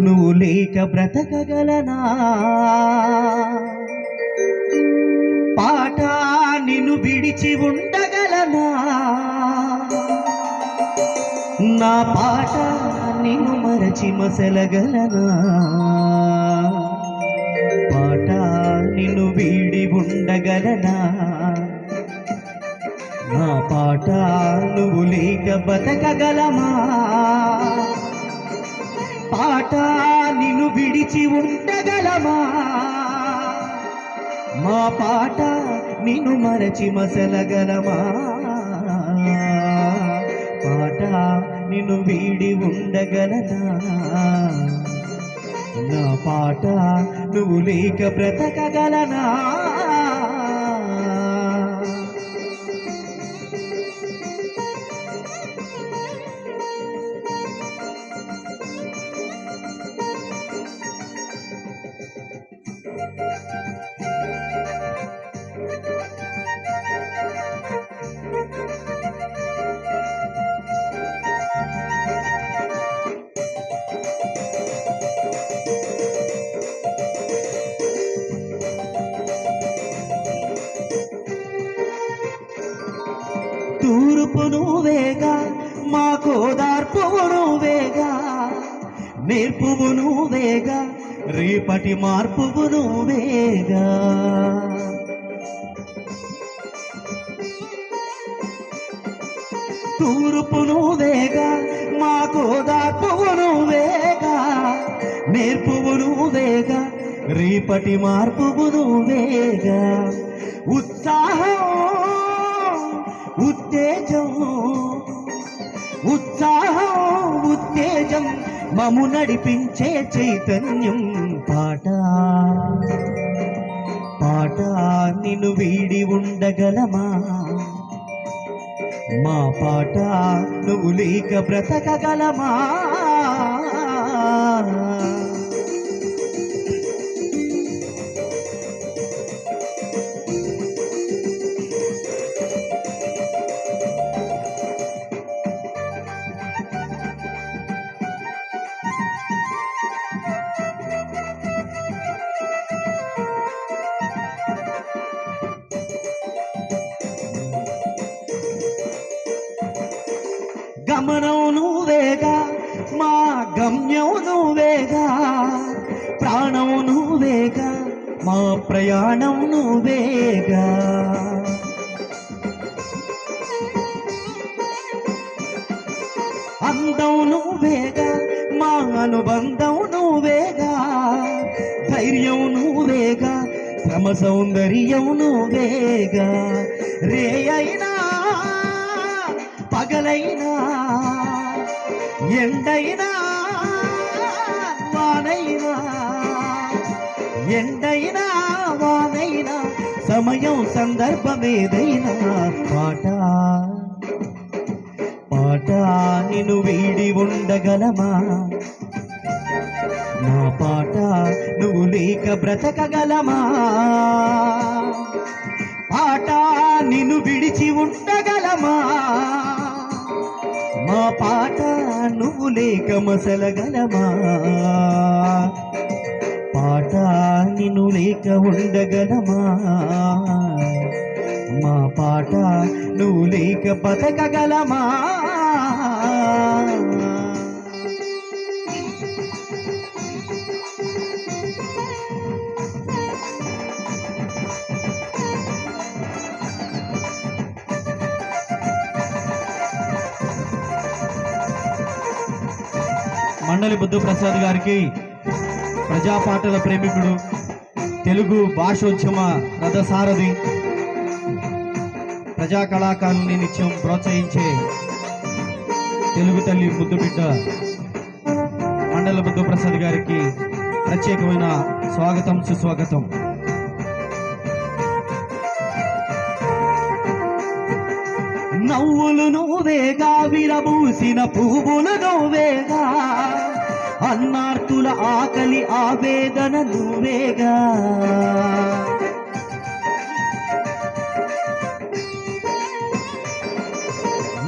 నువ్వు లేక బ్రతకగలనా? పాట నిన్ను విడిచి ఉండగలనా? నా పాట నిన్ను మరచి మసలగలనా? పాట నిన్ను వీడి ఉండగలనా? నా పాట నువ్వు లేక బతకగలమా? పాట నిన్ను విడిచి ఉండగలమా? మా పాట నిన్ను మరచి మసలగలమా? పాట నిన్ను వీడి ఉండగలనా నా పాట నువ్వు లేక బ్రతకగలనా? తూర్పు నువ్వేగా మా కోదార్పువు నువ్వేగా నేర్పువు నువ్వేగా రేపటి మార్పువు నువ్వేగా తూర్పు నువ్వేగా మా కోదార్పువు నువ్వేగా నేర్పువు నువ్వేగా రేపటి మార్పువు నువ్వేగా ఉత్సాహం ఉత్తేజం ఉత్సాహం ఉత్తేజం మము నడిపించే చైతన్యం పాట. పాట నిన్ను వీడి ఉండగలమా? మా పాట నువ్వు లేక బ్రతకగలమా? గమనం నువ్వేగా మా గమ్యం నువ్వేగా ప్రాణం నువ్వేగా మా ప్రయాణం నువ్వేగా అందం నువ్వేగా మా అనుబంధం నువ్వేగా ధైర్యం నువ్వేగా శ్రమ సౌందర్యం నువ్వేగా రే అయినా పగలైనా ఎండైనా వానైనా ఎండైనా వానైనా సమయం సందర్భమేదైనా పాట పాట నిన్ను వీడి ఉండగలమా? నా పాట నువ్వు లేక బ్రతకగలమా? పాట మా పాట నువ్వు లేక మసలగలమా? పాట నిన్ను లేక ఉండగలమా? మా పాట నువ్వు లేక బతకగలమా? మండలి బుద్ధు ప్రసాద్ గారికి ప్రజాపాటల ప్రేమికుడు తెలుగు భాషోద్యమ రథసారథి ప్రజా కళాకారుల్ని నిత్యం ప్రోత్సహించే తెలుగు తల్లి ముద్దు బిడ్డ మండల బుద్ధ ప్రసాద్ గారికి ప్రత్యేకమైన స్వాగతం సుస్వాగతం. నవ్వులు నువ్వేగా విరబూసిన పువ్వులు అన్నార్తుల ఆకలి ఆవేదన నువ్వేగా.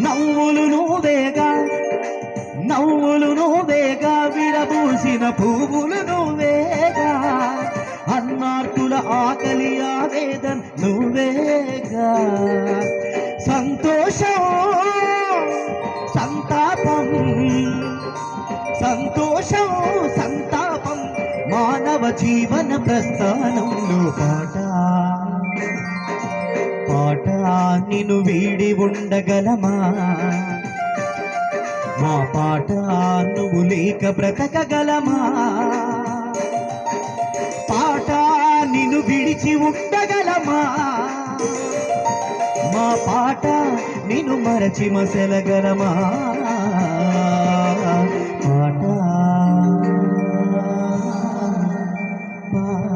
నవ్వులు నువ్వేగా నవ్వులు నువ్వేగా విరబూసిన పువ్వులు నువ్వేగా. అన్నార్తుల ఆకలి ఆవేదన నువ్వేగా. సంతోషం సంతాపం సంతోషం సంతాపం మానవ జీవన ప్రస్థానంలో పాట. పాట నిన్ను వీడి ఉండగలమా? మా పాట నువ్వు లేక బ్రతకగలమా? పాట నిన్ను విడిచి ఉండగలమా? మా పాట నిన్ను మరచి మసలగలమా